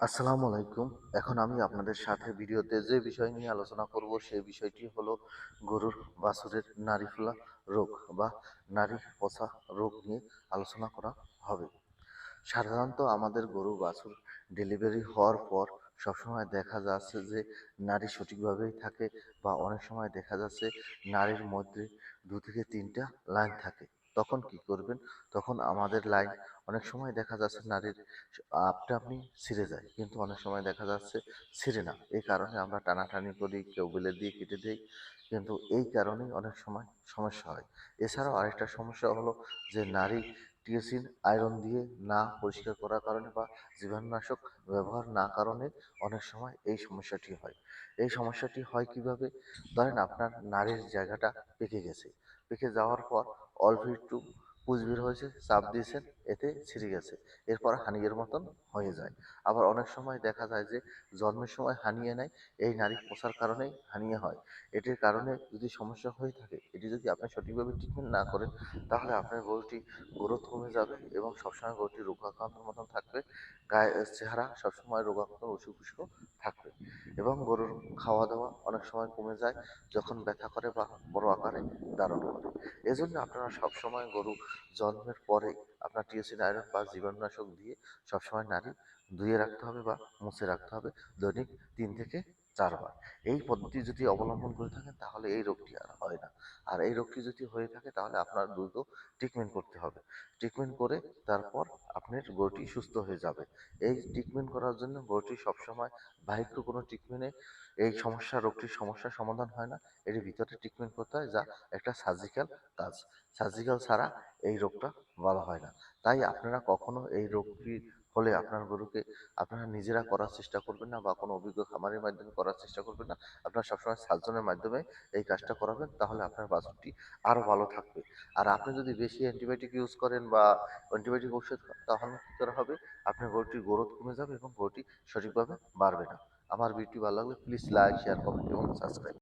আসসালামু আলাইকুম। এখন আমি আপনাদের সাথে ভিডিওতে যে বিষয় নিয়ে আলোচনা করব, সেই বিষয়টি হলো গরুর বাছুরের নারীফুলা রোগ বা নারী পচা রোগ নিয়ে আলোচনা করা হবে। সাধারণত আমাদের গরু বাছুর ডেলিভারি হওয়ার পর সবসময় দেখা যাচ্ছে যে নারী সঠিকভাবেই থাকে বা অনেক সময় দেখা যাচ্ছে নারীর মধ্যে দু থেকে তিনটা লাইন থাকে। তখন কি করবেন? তখন আমাদের লাইন অনেক সময় দেখা যাচ্ছে নারীর আপটা আপনি ছিঁড়ে যায়, কিন্তু অনেক সময় দেখা যাচ্ছে ছিঁড়ে না। এই কারণে আমরা টানাটানি করি, কেউ বেলে দিয়ে কেটে দিই, কিন্তু এই কারণেই অনেক সময় সমস্যা হয়। এছাড়াও আরেকটা সমস্যা হলো যে নারী টিএসিন আয়রন দিয়ে না পরিষ্কার করার কারণে বা জীবাণুনাশক ব্যবহার না কারণে অনেক সময় এই সমস্যাটি হয়। এই সমস্যাটি হয় কীভাবে? ধরেন আপনার নারীর জায়গাটা পেকে গেছে। পেকে যাওয়ার পর অল্প একটু পুজ বের হয়েছে, চাপ দিয়েছেন, এতে ছিঁড়ে গেছে। এরপর হানিয়ের মতন হয়ে যায়। আবার অনেক সময় দেখা যায় যে, জন্মের সময় হানিয়ে নেয়, এই নারী পোষার কারণেই হানিয়ে হয়। এটির কারণে যদি সমস্যা হয়ে থাকে, এটি যদি আপনি সঠিকভাবে ট্রিটমেন্ট না করেন, তাহলে আপনার গরুটি গ্রোথ কমে যাবে এবং সবসময় গরুটি রোগাক্রান্তর মতন থাকবে। গায়ে, চেহারা সবসময় রোগাক্রান্ত উস্কো থাকবে। এবং গরুর খাওয়া দাওয়া অনেক সময় কমে যায় যখন ব্যথা করে বা বড় আকারে ধারণ করে। এজন্য আপনারা সবসময় গরু জন্মের পরে আপনার টিএসিন আয়রন বা জীবাণুনাশক দিয়ে সবসময় নারী ধুয়ে রাখতে হবে বা মুছে রাখতে হবে দৈনিক তিন থেকে চারবার। এই পদ্ধতি যদি অবলম্বন করে থাকেন তাহলে এই রোগটি আর হয় না। আর এই রোগটি যদি হয়ে থাকে তাহলে আপনার দ্রুত ট্রিটমেন্ট করতে হবে। ট্রিটমেন্ট করে তারপর আপনার গরুটি সুস্থ হয়ে যাবে। এই ট্রিটমেন্ট করার জন্য গরুটি সবসময় বাহিক্য কোনো ট্রিটমেন্টে এই সমস্যা, রোগটির সমস্যার সমাধান হয় না। এর ভিতরে ট্রিটমেন্ট করতে হয় যা একটা সার্জিক্যাল কাজ। সার্জিক্যাল ছাড়া এই রোগটা ভালো হয় না। তাই আপনারা কখনো এই রোগটি হলে আপনার গরুকে আপনারা নিজেরা করার চেষ্টা করবেন না বা কোনো অভিজ্ঞ খামারের মাধ্যমে করার চেষ্টা করবেন না। আপনারা সবসময় সার্জনের মাধ্যমে এই কাজটা করাবেন। তাহলে আপনার বাছুরটি আরও ভালো থাকবে। আর আপনি যদি বেশি অ্যান্টিবায়োটিক ইউজ করেন বা অ্যান্টিবায়োটিক ওষুধ তাহলে কী করা হবে? আপনার গরুটির গ্রোথ কমে যাবে এবং গরুটি সঠিকভাবে বাড়বে না। আমার ভিডিওটি ভালো লাগলে প্লিজ লাইক শেয়ার কমেন্ট এবং সাবস্ক্রাইব